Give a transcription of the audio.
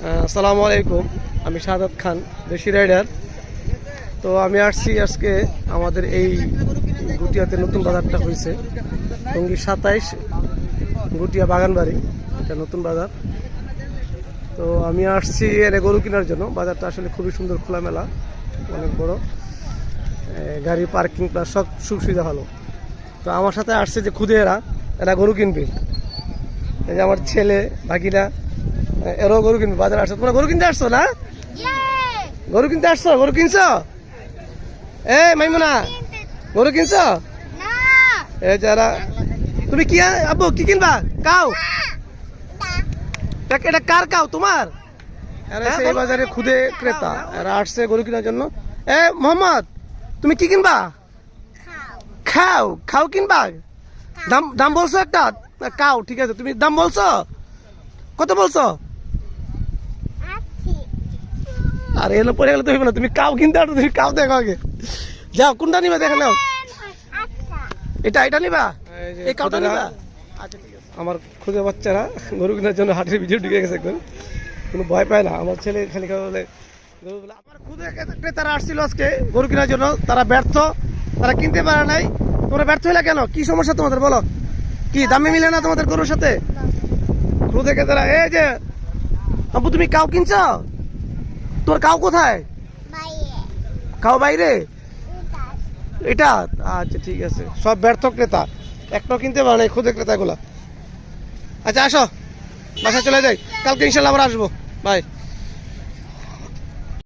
আসসালামু আলাইকুম। আমি শাহাদ খান, দেশি রাইডার। তো আমি আসছি আজকে আমাদের এই গুটিয়াতে, নতুন বাজারটা হয়েছে। টঙ্গী সাতাইশ, গুটিয়া বাগানবাড়ি, এটা নতুন বাজার। তো আমি আসছি এনে গরু কেনার জন্য। বাজারটা আসলে খুবই সুন্দর, খোলামেলা, অনেক বড়। গাড়ি পার্কিং প্লাস সব সুখ সুবিধা ভালো। তো আমার সাথে আসছে যে খুদে এরা এরা গরু কিনবে। এই যে আমার ছেলে বাকিরা এরাও গরু কিনবে বাজারে আসছো? তোমরা গরু কিনতে আসছো না? গরু কিনতে আসছো? গরু কিনছো? এ মাইমুনা গরু কিনছো? এ যারা তুমি কি আব্বু কি কিনবা? কাউ এটা- কার কাউ তোমার? এই বাজারে খুদে ক্রেতা। এরা আসছে গরু কেনার জন্য। এ মোহাম্মদ তুমি কি কিনবা? খাও। খাও কিনবা? দাম দাম বলছো একটা? কাও ঠিক আছে। তুমি দাম বলছো? কত বলছো? আর এলো পরে গেলে তো তুমি বলো তুমি কাউ কিনতে আসো তুমি কাউ দেখো আগে। যাও কোনটা নিবা দেখে নাও। এটা এটা নিবা? এই কাউটা নিবা? আচ্ছা আমার খুদে বাচ্চারা গরু কেনার জন্য হাটের ভিডিও ঢুকে গেছে একদম কোনো ভয় পায় না। আমার ছেলে খালি বলে গরু বলে আমার খুদে ক্রেতারা আসছিল আজকে গরু কেনার জন্য। তারা ব্যর্থ তারা কিনতে পারে নাই। তোমরা ব্যর্থ হইলা কেন? কি সমস্যা তোমাদের বলো? কি দামে মিলে না তোমাদের গরুর সাথে? খুদে ক্রেতারা এই যে আব্বু তুমি কাউ কিনছ? তোর কাউ কোথায়? কাউ বাইরে? এটা? আচ্ছা ঠিক আছে। সব ব্যর্থ ক্রেতা। একটা কিনতে পারে না ক্রেতা ক্রেতাগুলা। আচ্ছা আসো। বাসায় চলে যাই। কালকে ইনশাল্লাহ আবার আসব। বাই